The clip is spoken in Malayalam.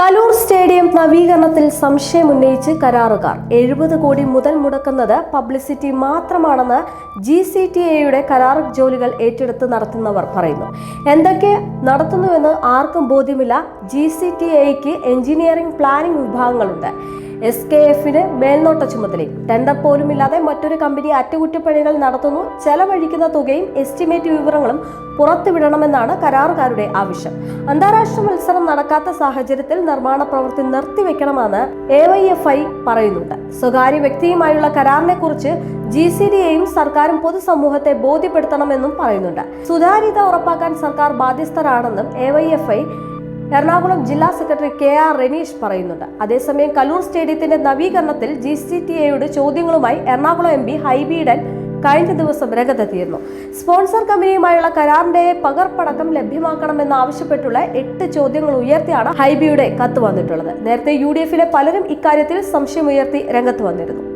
കലൂർ സ്റ്റേഡിയം നവീകരണത്തിൽ സംശയം ഉന്നയിച്ച് കരാറുകാർ. എഴുപത് കോടി മുതൽ മുടക്കുന്നത് പബ്ലിസിറ്റി മാത്രമാണെന്ന് ജി സി ടി എയുടെ കരാർ ജോലികൾ ഏറ്റെടുത്ത് നടത്തുന്നവർ പറയുന്നു. എന്തൊക്കെ നടത്തുന്നുവെന്ന് ആർക്കും ബോധ്യമില്ല. ജി സി ടി എക്ക് എഞ്ചിനീയറിംഗ് പ്ലാനിംഗ് വിഭാഗങ്ങളുണ്ട്. എസ് കെ എഫിന് മേൽനോട്ട ചുമതലയും. ടെൻഡർ പോലുമില്ലാതെ മറ്റൊരു കമ്പനി അറ്റകുറ്റപ്പണികൾ നടത്തുന്നു. ചെലവഴിക്കുന്ന തുകയും എസ്റ്റിമേറ്റ് വിവരങ്ങളും പുറത്തുവിടണമെന്നാണ് കരാറുകാരുടെ ആവശ്യം. അന്താരാഷ്ട്ര മത്സരം നടക്കാത്ത സാഹചര്യത്തിൽ നിർമ്മാണ പ്രവൃത്തി നിർത്തിവെക്കണമെന്ന് എ വൈ എഫ് ഐ പറയുന്നുണ്ട്. സ്വകാര്യ വ്യക്തിയുമായുള്ള കരാറിനെ കുറിച്ച് ജി സി ഡിയെയും സർക്കാരും പൊതുസമൂഹത്തെ ബോധ്യപ്പെടുത്തണമെന്നും പറയുന്നുണ്ട്. സുതാര്യത ഉറപ്പാക്കാൻ സർക്കാർ ബാധ്യസ്ഥരാണെന്നും A Y F I Ernakulam ജില്ലാ സെക്രട്ടറി കെ ആർ റെനീഷ് പറയുന്നുണ്ട്. അതേസമയം കലൂർ സ്റ്റേഡിയത്തിന്റെ നവീകരണത്തിൽ ജി സി ടി എയുടെ ചോദ്യങ്ങളുമായി എറണാകുളം എം പി ഹൈബീഡൻ കഴിഞ്ഞ ദിവസം രംഗത്തെത്തിയിരുന്നു. സ്പോൺസർ കമ്പനിയുമായുള്ള കരാറിന്റെ പകർപ്പടക്കം ലഭ്യമാക്കണമെന്നാവശ്യപ്പെട്ടുള്ള എട്ട് ചോദ്യങ്ങൾ ഉയർത്തിയാണ് ഹൈബിയുടെ കത്ത് വന്നിട്ടുള്ളത്. നേരത്തെ യു ഡി എഫിലെ പലരും ഇക്കാര്യത്തിൽ സംശയമുയർത്തി രംഗത്ത് വന്നിരുന്നു.